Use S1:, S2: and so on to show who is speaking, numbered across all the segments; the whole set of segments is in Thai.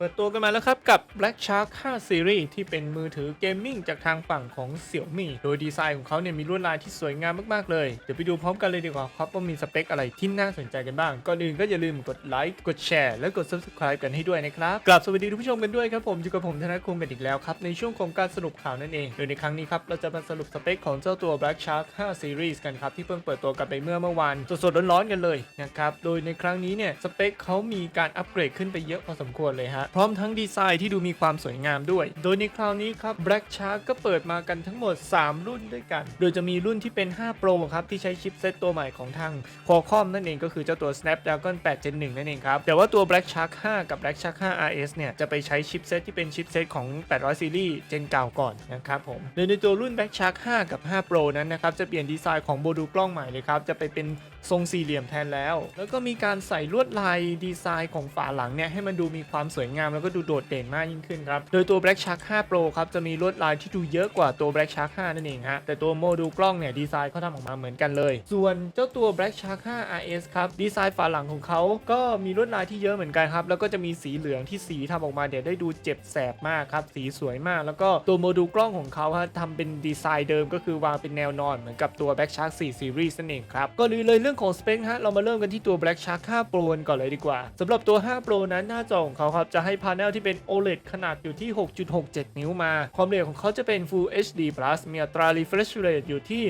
S1: เปิดตัวกันมาแล้วครับกับ Black Shark 5 Series ที่เป็นมือถือเกมมิ่งจากทางฝั่งของ Xiaomi โดยดีไซน์ของเขาเนี่ยมีลวดลายที่สวยงามมาก ๆ เลย เดี๋ยวไปดูพร้อมกันเลยดีกว่าครับว่ามีสเปคอะไรที่น่าสนใจกันบ้าง ก่อนอื่นก็อย่าลืมกดไลค์กดแชร์และกด Subscribe กันให้ด้วยนะครับกราบสวัสดีทุกผู้ชมกันด้วยครับผมอยู่กับผมธนคุงกันอีกแล้วครับ ในช่วงของการสรุปข่าวนั่นเอง โดยในครั้งนี้ครับเราจะมาสรุปสเปคของเจ้าตัว Black Shark 5 Series กันครับที่เพิ่งเปิดตัวกันไปเมื่อเมื่อวานสดๆร้อนๆกันเลยนะครับโดยในครั้งนี้เนี่ยสเปคเขามีการอัปเกรดขึ้นไปเยอะพอสมควรเลยฮะพร้อมทั้งดีไซน์ที่ดูมีความสวยงามด้วย โดยในคราวนี้ครับ Black Shark ก็เปิดมากันทั้งหมด 3 รุ่นด้วยกัน โดยจะมีรุ่นที่เป็น 5 Pro ครับ ที่ใช้ชิปเซตตัวใหม่ของทาง Qualcomm นั่นเองก็คือเจ้าตัว Snapdragon 8 Gen 1นั่นเองครับ แต่ว่าตัว Black Shark 5 กับ Black Shark 5 RS เนี่ย จะไปใช้ชิปเซตที่เป็นชิปเซตของ 800 ซีรีส์ Gen เก่าก่อนนะครับผม โดยในตัวรุ่น Black Shark 5 กับ 5 Pro นั้นนะครับ จะเปลี่ยนดีไซน์ของโมดูลกล้องใหม่เลยครับ จะไปเป็นทรงสี่เหลี่ยมแทนแล้ว แล้วก็มีการใส่ลวดลายดีไซน์ของฝาหลังเนี่ยให้มันดูมีความสวยงามงามแล้วก็ดูโดดเด่นมากยิ่งขึ้นครับ โดยตัว Black Shark 5 Pro ครับจะมีลวดลายที่ดูเยอะกว่าตัว Black Shark 5 นั่นเองฮะแต่ตัวโมดูลกล้องเนี่ยดีไซน์เขาทำออกมาเหมือนกันเลย ส่วนเจ้าตัว Black Shark 5 RS ครับดีไซน์ฝาหลังของเขาก็มีลวดลายที่เยอะเหมือนกันครับแล้วก็จะมีสีเหลืองที่สีทำออกมาเดี๋ยวได้ดูเจ็บแสบมากครับสีสวยมาก แล้วก็ตัวโมดูลกล้องของเขาฮะทำเป็นดีไซน์เดิมก็คือวางเป็นแนวนอนเหมือนกับตัว Black Shark 4 Series นั่นเองครับก็เลยเลยเรื่องของสเปคฮะเรามาเริ่มกันที่ตัว Black Shark 5 Pro ก่อนเลยดีกว่าสำหรับตัว 5 Pro นั้นหน้าจอของเขาครับจะใให้พาเนลที่เป็น OLED ขนาดอยู่ที่ 6.67 นิ้วมา ความเร็วของเขาจะเป็น Full HD Plus มีอัตรา refresh rate อยู่ที่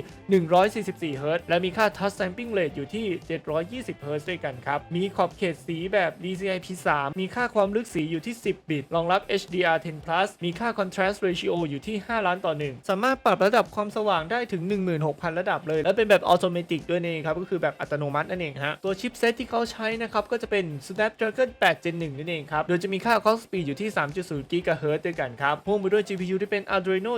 S1: 144 Hz และมีค่า touch sampling rate อยู่ที่ 720 Hz ด้วยกันครับ มีขอบเขตสีแบบ DCI P3 มีค่าความลึกสีอยู่ที่ 10 บิต รองรับ HDR10 Plus มีค่า contrast ratio อยู่ที่ 5 ล้านต่อ 1 สามารถปรับระดับความสว่างได้ถึง 16,000 ระดับเลย และเป็นแบบ automatic ด้วยนี่ครับ ก็คือแบบอัตโนมัตินั่นเองฮะ ตัวชิปเซตที่เขาใช้นะครับ ก็จะเป็น Snapdragon 8 Gen 1นั่นเองครับ โดยจะมีค่า clock speed อยู่ที่ 3.0 GHz ด้วยกันครับพ่วงไปด้วย GPU ที่เป็น Adreno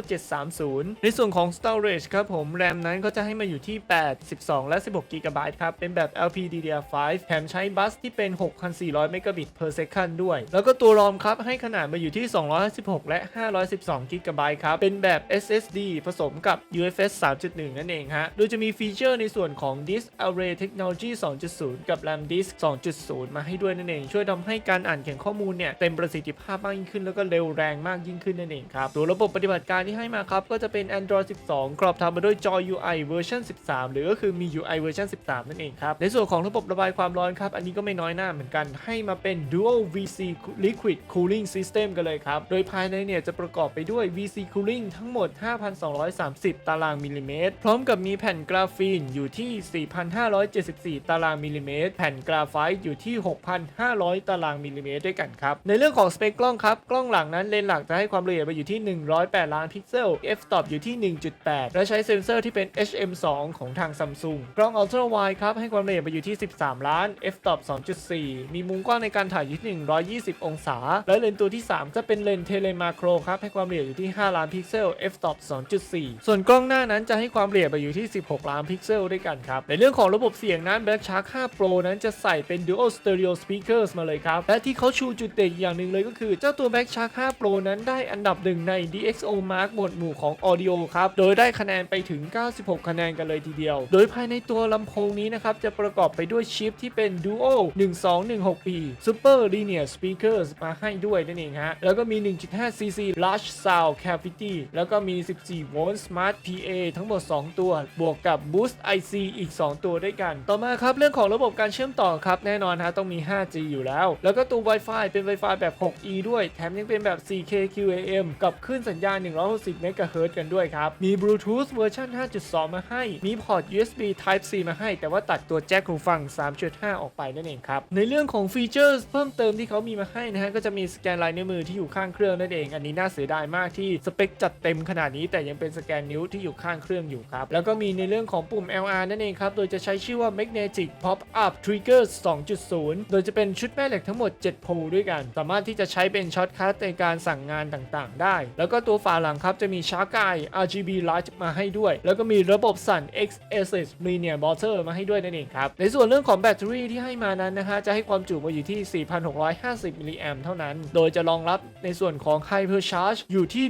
S1: 730 ในส่วนของ storage ครับผม RAM นั้นก็จะให้มาอยู่ที่ 8 12 และ 16 GB ครับ เป็นแบบ LPDDR5 แถมใช้บัสที่เป็น 6,400 Mbit per second ด้วย แล้วก็ตัว ROM ครับ ให้ขนาดมาอยู่ที่ 256 และ 512 GB ครับ เป็นแบบ SSD ผสมกับ UFS 3.1 นั่นเองฮะ โดยจะมีฟีเจอร์ในส่วนของ Disk Array Technology 2.0 กับ RAM Disk 2.0 มาให้ด้วยนั่นเอง ช่วยทำให้การอ่านเขียนข้อมูลเนี่ยเต็มประสิทธิภาพมากยิ่งขึ้น แล้วก็เร็วแรงมากยิ่งขึ้นนั่นเองครับตัวระบบปฏิบัติการที่ให้มาครับ ก็จะเป็น Android 12 กรอบทำมาด้วย Joy UI เวอร์ชัน13 หรือก็คือมี UI เวอร์ชัน13 นั่นเองครับ ในส่วนของระบบระบายความร้อนครับ อันนี้ก็ไม่น้อยหน้าเหมือนกัน ให้มาเป็น Dual VC Liquid Cooling System กันเลยครับ โดยภายในเนี่ยจะประกอบไปด้วย VC Cooling ทั้งหมด 5,230 ตารางมิลลิเมตร พร้อมกับมีแผ่นกราฟีนอยู่ที่ 4,574 ตารางมิลลิเมตร แผ่นกราไฟต์อยู่ที่ 6,500 ตารางมิลลิเมตรด้วยกันครับในเรื่องของสเปคกล้องครับ กล้องหลังนั้นเลนส์หลักจะให้ความละเอียดไปอยู่ที่ 108 ล้านพิกเซล f-stop อยู่ที่ 1.8 และใช้เซ็นเซอร์ที่เป็น HM2 ของทาง Samsung กล้อง Ultra Wide ครับ ให้ความละเอียดไปอยู่ที่ 13 ล้าน f-stop 2.4 มีมุมกว้างในการถ่ายอยู่ที่ 120 องศา และเลนส์ตัวที่ 3 จะเป็นเลนส์เทเลมาโครครับ ให้ความละเอียดอยู่ที่ 5 ล้านพิกเซล f-stop 2.4 ส่วนกล้องหน้านั้นจะให้ความละเอียดไปอยู่ที่ 16 ล้านพิกเซลด้วยกันครับ ในเรื่องของระบบเสียงนั้น Black Shark 5 Pro นั้นจะใส่เป็น Dual Stereo Speakers มาเลยครับ และที่เขาชูจุดเด่นอย่างหนึ่งเลยก็คือเจ้าตัว Black Shark 5 Pro นั้นได้อันดับหนึ่งใน DxO Mark หมวดหมู่ของ Audio ครับ โดยได้คะแนนไปถึง 96 คะแนนกันเลยทีเดียว โดยภายในตัวลำโพงนี้นะครับ จะประกอบไปด้วยชิปที่เป็น Duo 1216P Super Linear Speakers มาให้ด้วยนั่นเองฮะ แล้วก็มี 1.5 cc Large Sound Cavity แล้วก็มี 14 volt Smart PA ทั้งหมด 2 ตัว บวกกับ Boost IC อีก 2 ตัวด้วยกัน ต่อมาครับเรื่องของระบบการเชื่อมต่อครับแน่นอนฮะต้องมี 5G อยู่แล้ว แล้วก็ตัว Wi-Fi เป็น Wi-Fi แบบ 6E ด้วย แถมยังเป็นแบบ 4K QAM กับคลื่นสัญญาณ 160 MHz กันด้วยครับ มี Bluetooth เวอร์ชัน5.2 มาให้ มีพอร์ต USB Type C มาให้ แต่ว่าตัดตัวแจ็คหูฟัง 3.5 ออกไปนั่นเองครับ ในเรื่องของฟีเจอร์เพิ่มเติมที่เขามีมาให้นะฮะ ก็จะมีสแกนลายนิ้วมือที่อยู่ข้างเครื่องนั่นเอง อันนี้น่าเสียดายมากที่สเปคจัดเต็มขนาดนี้ แต่ยังเป็นสแกนนิ้วที่อยู่ข้างเครื่องอยู่ครับ แล้วก็มีในเรื่องของปุ่ม LR นั่นเองครับ โดยจะใช้ชื่อว่า Magnetic Pop Up Trigger 2.0 โดยจะเป็นชุดแม่เหล็กทั้งหมด 7 โพลด้วยกันสามารถที่จะใช้เป็นช็อตคัทในการสั่งงานต่างๆ ได้ แล้วก็ตัวฝาหลังครับจะมีชาร์กาย RGB Light มาให้ด้วย แล้วก็มีระบบสั่น XSS Linear Motor มาให้ด้วยนั่นเองครับ ในส่วนเรื่องของแบตเตอรี่ที่ให้มานั้นนะฮะจะให้ความจุมาอยู่ที่ 4,650มิลลิแอมเท่านั้น โดยจะรองรับในส่วนของ Hyper Charge อยู่ที่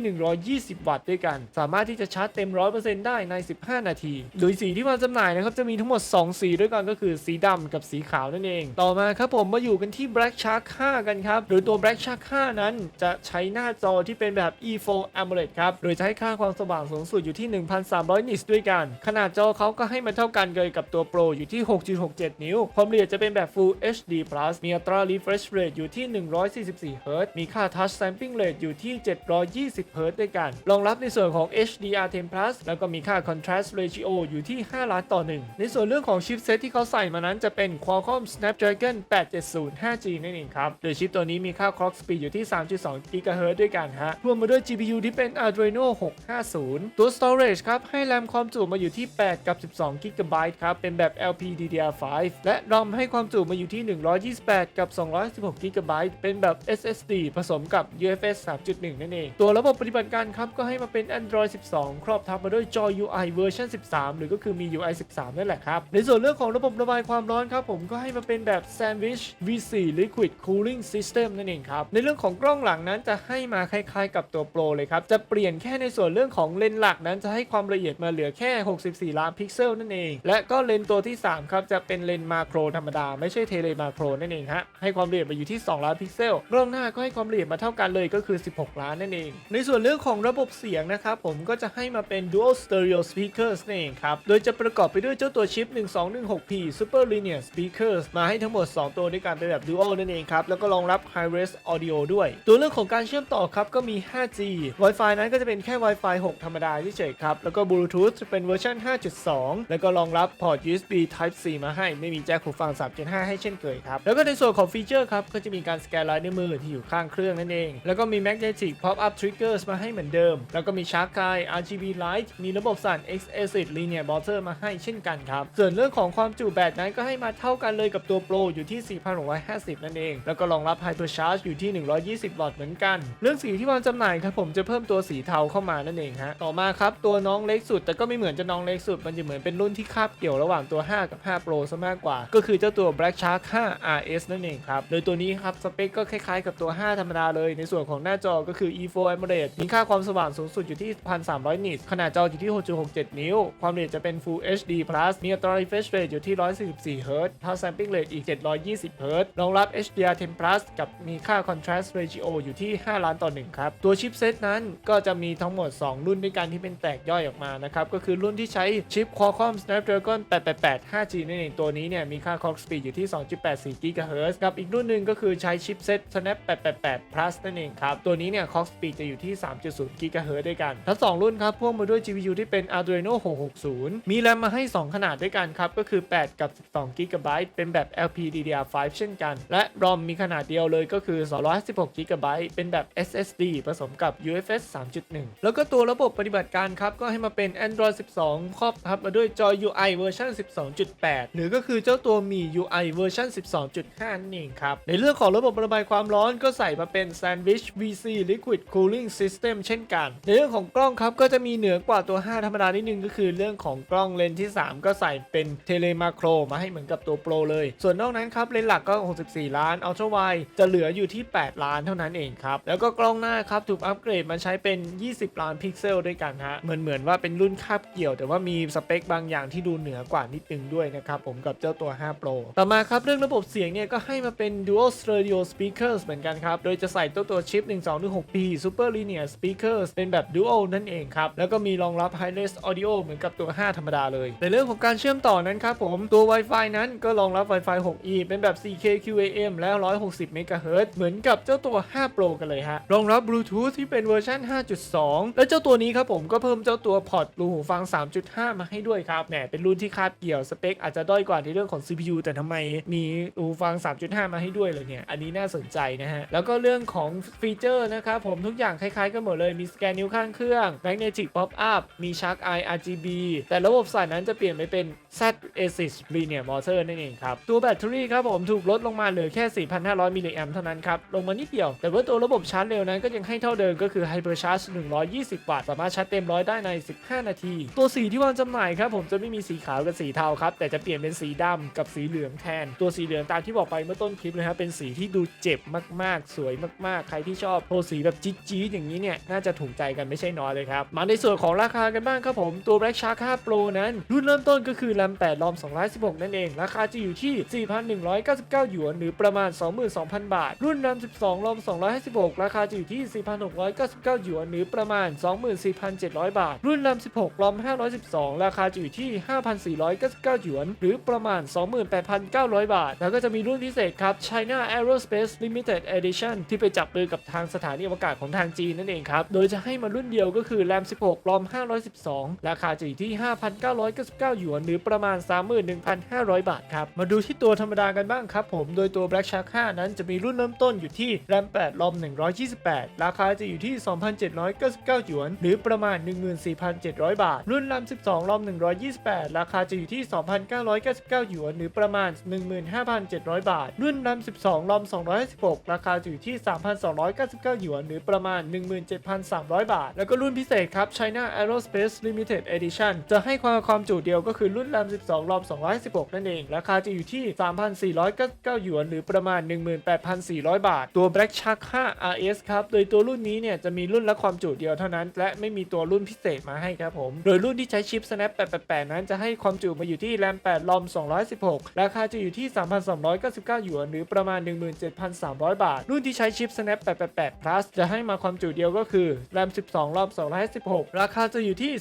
S1: 120 วัตต์ด้วยกัน สามารถที่จะชาร์จเต็ม 100%ได้ใน 15 นาที โดยสีที่วางจำหน่ายนะครับจะมีทั้งหมด 2 สีด้วยกันก็คือสีดำกับสีขาวนั่นเอง ต่อมาครับผมมาอยู่กันที่ Black Shark 5 กันครับโดยตัว Black Shark 5 นั้นจะใช้หน้าจอที่เป็นแบบ E4 AMOLED ครับ โดยจะให้ค่าความสว่างสูงสุดอยู่ที่ 1,300 นิตด้วยกัน ขนาดจอเขาก็ให้มันเท่ากันเลยกับตัว Pro อยู่ที่ 6.67 นิ้ว ความละเอียดจะเป็นแบบ Full HD Plus มีอัตรา refresh rate อยู่ที่ 144 Hz มีค่า touch sampling rate อยู่ที่ 720 Hz ด้วยกัน รองรับในส่วนของ HDR10 Plus แล้วก็มีค่า contrast ratio อยู่ที่ 5 ล้านต่อ 1 ในส่วนเรื่องของชิปเซตที่เขาใส่มานั้นจะเป็น Qualcomm Snapdragon 870 5G นั่นเองครับ โดยชิปตัวนี้มีค่า clock speed อยู่ที่ 3.2 GHz ด้วยกันฮะ รวมมาด้วย GPU ที่เป็น Adreno 650 ตัว storage ครับ ให้แรมความจุมาอยู่ที่ 8 กับ 12 GB ครับ เป็นแบบ LPDDR5 และ ROM ให้ความจุมาอยู่ที่ 128 กับ 216 GB เป็นแบบ SSD ผสมกับ UFS 3.1 นั่นเอง ตัวระบบปฏิบัติการครับ ก็ให้มาเป็น Android 12 ครอบทับมาด้วยจอ UI เวอร์ชัน13 หรือก็คือมี UI 13 นั่นแหละครับ ในส่วนเรื่องของระบบระบายความร้อนครับผมก็ให้มาเป็นแบบ Sandwich V4 Liquid Cooling System นั่นเองครับในเรื่องของกล้องหลังนั้นจะให้มาคล้ายๆ กับตัว Pro เลยครับจะเปลี่ยนแค่ในส่วนเรื่องของเลนส์หลักนั้นจะให้ความละเอียดมาเหลือแค่ 64 ล้านพิกเซลนั่นเอง และก็เลนส์ตัวที่ 3 ครับ จะเป็นเลนส์มาโครธรรมดา ไม่ใช่เทเลมาโครนั่นเองฮะให้ความละเอียดมาอยู่ที่ 2 ล้านพิกเซลกล้องหน้าก็ให้ความละเอียดมาเท่ากันเลยก็คือ 16 ล้านนั่นเอง ในส่วนเรื่องของระบบเสียงนะครับผมก็จะให้มาเป็น Dual Stereo Speakers นั่นเองครับโดยจะประกอบไปด้วยเจ้าตัวชิป 1216P Super Linear Speakers มาให้ทั้งหมด 2 ตัวด้วยกันเป็นแบบ Dual นั่นเองครับแล้วก็รองรับ High Res Audio ด้วย ตัวเรื่องของการเชื่อมต่อครับก็มี 5G Wi-Fi นั้นก็จะเป็นแค่ Wi-Fi 6 ธรรมดาเฉยๆครับ แล้วก็ Bluetooth จะเป็นเวอร์ชัน5.2 แล้วก็รองรับพอร์ต USB Type C มาให้ ไม่มีแจ็คหูฟัง 3.5 ให้เช่นเคยครับ แล้วก็ในส่วนของฟีเจอร์ครับ ก็จะมีการสแกนลายนิ้วมือที่อยู่ข้างเครื่องนั่นเอง แล้วก็มี Magnetic Pop-up Triggers มาให้เหมือนเดิม แล้วก็มี Shark Eye RGB Light มีระบบสั่น X-Acid Linear Motor มาให้เช่นกันครับ ส่วนเรื่องของความจุแบตนั้นก็ให้มาเท่ากันเลยกับตัว Pro อยู่ที่ 4,650 นั่นเอง แล้วก็รองรับ Hypercharge อยู่ที่ 120 วัตต์เหมือนกัน เรื่องสีที่วางจำหน่ายครับผมจะเพิ่มตัวสีเทาเข้ามานั่นเองฮะ ต่อมาครับตัวน้องเล็กสุด แต่ก็ไม่เหมือนจะน้องเล็กสุด มันจะเหมือนเป็นรุ่นที่คาบเกี่ยวระหว่างตัว 5 กับ 5 Pro ซะมากกว่า ก็คือเจ้าตัว Black Shark 5 RS นั่นเองครับ โดยตัวนี้ครับสเปคก็คล้ายๆ กับตัว 5 ธรรมดาเลย ในส่วนของหน้าจอก็คือ E4 AMOLED มีค่าความสว่างสูงสุดอยู่ที่ 1,300 นิตขนาดจออยู่ที่ 6.67 นิ้ว ความละเอียดจะเป็น Full HD Plus มีอัตรา refresh rate อยู่ที่ 144 Hz touch sampling rate อีก 720 Hz รองรับ HDR10 Plus กับมีค่า contrast ratio อยู่ที่ 5 ล้านต่อ 1 ครับ ตัวชิปเซตนั้นก็จะมีทั้งหมด 2 รุ่นด้วยกันที่เป็นแตกย่อยออกมานะครับ ก็คือรุ่นที่ใช้ชิป Qualcomm Snapdragon 888 5G นั่นเองตัวนี้เนี่ยมีค่า clock speed อยู่ที่ 2.84 GHz กับอีกรุ่นหนึ่งก็คือใช้ชิปเซต Snap 888 Plus นั่นเองครับ ตัวนี้เนี่ย clock speed จะอยู่ที่ 3.0 GHz ด้วยกัน ทั้ง 2 รุ่นครับพ่วงมาด้วย GPU ที่เป็น Adreno 660 มีแรมมาให้ 2 ขนาดด้วยกันครับก็คือ 8 กับ 12 GB เป็นแบบ LPDDR5 เช่นกัน และ ROM มีขนาดเดียวเลยก็คือ 256 GB เป็นแบบ SSD ผสมกับ UFS 3.1 แล้วก็ตัวระบบปฏิบัติการครับ ก็ให้มาเป็น Android 12 ครอบทับมาด้วยจอ UI เวอร์ชัน12.8 หรือก็คือเจ้าตัวมี UI เวอร์ชัน12.5นั่นเองครับ ในเรื่องของระบบระบายความร้อนก็ใส่มาเป็น Sandwich VC Liquid Cooling System เช่นกัน ในเรื่องของกล้องครับก็จะมีเหนือกว่าตัว 5 ธรรมดานิดนึงก็คือเรื่องของกล้องเลนส์ที่ 3 ก็ใส่เป็นเทเลมาโครมาให้เหมือนกับตัวโปรเลย ส่วนนอกนั้นครับเลนส์หลักก็ 64 ล้าน Ultra Wide จะเหลืออยู่ที่ 8 ล้านเท่านั้นเองครับ แล้วก็กล้องหน้าครับถูกอัปเกรดมาใช้เป็น 20 ล้านพิกเซลด้วยกันฮะเหมือนเหมือนว่าเป็นรุ่นคาบเกี่ยว แต่ว่ามีสเปคบางอย่างที่ดูเหนือกว่านิดนึงด้วยนะครับผมกับเจ้าตัว 5 Pro ต่อมาครับเรื่องระบบเสียงเนี่ยก็ให้มาเป็น Dual Stereo Speakers เหมือนกันครับ โดยจะใส่ตัวตัวชิป 1216P Super Linear Speakers เป็นแบบ Dual นั่นเองครับ แล้วก็มีรองรับ High Res Audio เหมือนกับตัว 5 ธรรมดาเลย ในเรื่องของการเชื่อมต่อนั้นครับผมตัว Wi-Fi นั้นก็รองรับ Wi-Fi 6E เป็นแบบ 4K QAM และ 160 MHz เหมือนกับเจ้าตัว 5 Pro กันเลยฮะ รองรับ Bluetooth ที่เป็นเวอร์ชัน5.2 และเจ้าตัวนี้ครับผมก็เพิ่มเจ้าตัวพอร์ตรูหูฟัง 3.5 มาให้ด้วยครับแหมเป็นรุ่นที่คาบเกี่ยวสเปคอาจจะด้อยกว่าในเรื่องของ CPU แต่ทำไมมีรูหูฟัง 3.5 มาให้ด้วยเลยเนี่ยอันนี้น่าสนใจนะฮะแล้วก็เรื่องของฟีเจอร์นะครับผมทุกอย่างคล้ายๆกันหมดเลยมีสแกนนิ้วข้างเครื่อง Magnetic Pop Up มี Shark Eye RGB แต่ระบบสายนั้นจะเปลี่ยนไปเป็น Z Asis Linear Motor นั่นเองครับตัวแบตเตอรี่ครับผมถูกลดลงมาเหลือแค่ 4,500มิลลิแอมเท่านั้นครับ ลงมานิดเดียว แต่ว่าตัวระบบชาร์จเร็วนั้นก็ยังให้เท่าเดิมก็คือ Hyper Charge 120 วัตต์ สามารถชาร์จเต็มร้อยได้ใน 15 นาที ตัวสีที่วางจำหน่ายครับผมจะไม่มีสีขาวกับสีเทาครับแต่จะเปลี่ยนเป็นสีดำกับสีเหลืองแทน ตัวสีเหลืองตามที่บอกไปเมื่อต้นคลิปเลยครับเป็นสีที่ดูเจ็บมากๆ สวยมากๆ ใครที่ชอบโทสีแบบจี๊ดๆอย่างนี้เนี่ยน่าจะถูกใจกันไม่ใช่น้อยเลยครับมาในส่วนของราคากันบ้างครับผมตัว Black Shark 5 Pro นั้นรุ่นเริ่มต้นก็คือ RAM 8 ROM 216 นั่นเอง ราคาจะอยู่ที่ 4,199 หยวน หรือประมาณ 22,000 บาทรุ่น RAM 12 ROM 256 ราคาจะอยู่ที่ 4,699 หยวน หรือประมาณ 24,700 บาท รุ่น RAM 16 ROM 512 ราคาจะอยู่ที่ 5,499 หยวน หรือประมาณ 28,900 บาท แล้วก็จะมีรุ่นพิเศษครับ China Aerospace Limited Edition ที่ไปจับมือกับทางสถานีอวกาศของทางจีนนั่นเองครับ โดยจะให้มารุ่นเดียวก็คือ RAM 16 ROM 512 ราคาจะอยู่ที่ 5,999 หยวน หรือประมาณ 31,500 บาทครับ มาดูที่ตัวธรรมดากันบ้างครับผม โดยตัว Black Shark 5 นั้นจะมีรุ่น่นเริ่มต้นอยู่ที่ RAM 8 ROM 128 ราคาจะอยู่ที่ 2,799 หยวน หรือประมาณ 14,700 บาท รุ่น RAM 12 ROM 128 ราคาจะอยู่ที่ 2,999 หยวน หรือประมาณ 15,700 บาท รุ่น RAM 12 ROM 216ราคาจะอยู่ที่ 3,299 หยวน หรือประมาณ 17,300 บาท แล้วก็รุ่นพิเศษครับ China Aerospace Limited Edition จะให้ความความจุเดียวก็คือรุ่น RAM 12 ROM 216นั่นเอง ราคาจะอยู่ที่ 3,499 หยวน หรือประมาณ 18,000 1,400 บาท ตัว Black Shark 5 RS ครับ โดยตัวรุ่นนี้เนี่ยจะมีรุ่นละความจุเดียวเท่านั้น และไม่มีตัวรุ่นพิเศษมาให้ครับผม โดยรุ่นที่ใช้ชิป Snap 888 นั้นจะให้ความจุมาอยู่ที่ RAM 8 ROM 216 ราคาจะอยู่ที่ 3,299 หยวน หรือประมาณ 17,300 บาท รุ่นที่ใช้ชิป Snap 888 Plus จะให้มาความจุเดียวก็คือ RAM 12 ROM 216ราคาจะอยู่ที่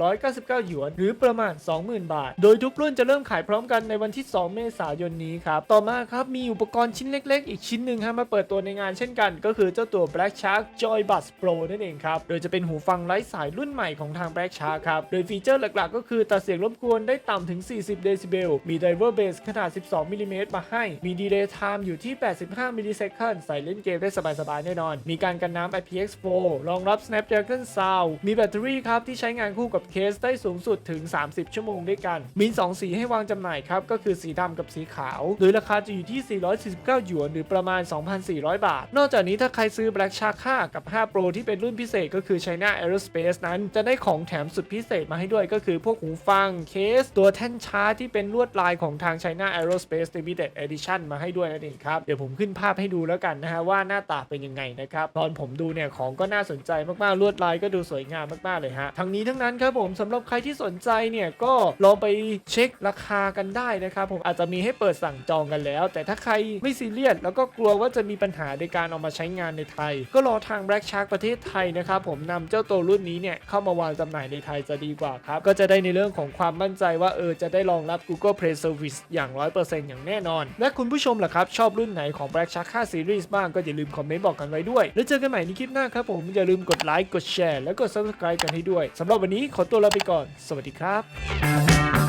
S1: 3,799 หยวน หรือประมาณ 20,000 บาท โดยทุกรุ่นจะเริ่มขายพร้อมกันในวันที่ 2 เมษายนนี้ครับ ต่อมาครับมีอุปกรณ์ชิ้นเล็ก ๆ อีกชิ้นหนึ่งฮะมาเปิดตัวในงานเช่นกัน ก็คือเจ้าตัว Black Shark Joy Buds Pro นั่นเองครับ โดยจะเป็นหูฟังไร้สายรุ่นใหม่ของทาง Black Shark ครับ โดยฟีเจอร์หลักๆ ก็คือตัดเสียงรบกวนได้ต่ำถึง 40 เดซิเบล มี Driver Bass ขนาด 12มิลลิเมตรมาให้ มี Delay Time อยู่ที่ 85มิลลิเซคันใส่เล่นเกมได้สบายๆแน่นอน มีการกันน้ำ IPX4 รองรับ Snapdragon Sound มีแบตเตอรี่ครับที่ใช้งานคู่กับเคสได้สูงสุดถึง 30 ชั่วโมงด้วยกัน มี 2 สีให้วางจำหน่ายครับก็คือสีดำกับสีขาว โดยราคาจะอยู่ที่ 449 หยวนหรือประมาณ 2,400 บาท นอกจากนี้ถ้าใครซื้อ Black Shark 5 กับ 5 Pro ที่เป็นรุ่นพิเศษก็คือ China Aerospace นั้นจะได้ของแถมสุดพิเศษมาให้ด้วยก็คือพวกหูฟังเคส ตัวแท่นชาร์จที่เป็นลวดลายของทาง China Aerospace Limited Edition มาให้ด้วยนั่นเองครับ เดี๋ยวผมขึ้นภาพให้ดูแล้วกันนะฮะว่าหน้าตาเป็นยังไงนะครับ ตอนผมดูเนี่ยของก็น่าสนใจมากๆลวดลายก็ดูสวยงามมากๆเลยฮะทั้งนี้ทั้งนั้นครับผมสำหรับใครที่สนใจเนี่ยก็ลองไปเช็คราคากันได้นะครับผมอาจจะมีให้เปิดสั่งจองกันแล้ว แต่ถ้าใครไม่ซีเรียสแล้วก็ก็กลัวว่าจะมีปัญหาในการเอามาใช้งานในไทย ก็รอทาง Black Shark ประเทศไทยนะครับผมนำเจ้าตัวรุ่นนี้เนี่ยเข้ามาวางจำหน่ายในไทยจะดีกว่าครับ ก็จะได้ในเรื่องของความมั่นใจว่าเออจะได้รองรับ Google Play Service อย่าง 100%อย่างแน่นอน และคุณผู้ชมล่ะครับ ชอบรุ่นไหนของ Black Shark 5 Series บ้างก็อย่าลืมคอมเมนต์บอกกันไว้ด้วย แล้วเจอกันใหม่ในคลิปหน้าครับผมอย่าลืมกดไลค์กดแชร์แล้วกด Subscribe กันให้ด้วยสำหรับวันนี้ขอตัวลาไปก่อน สวัสดีครับ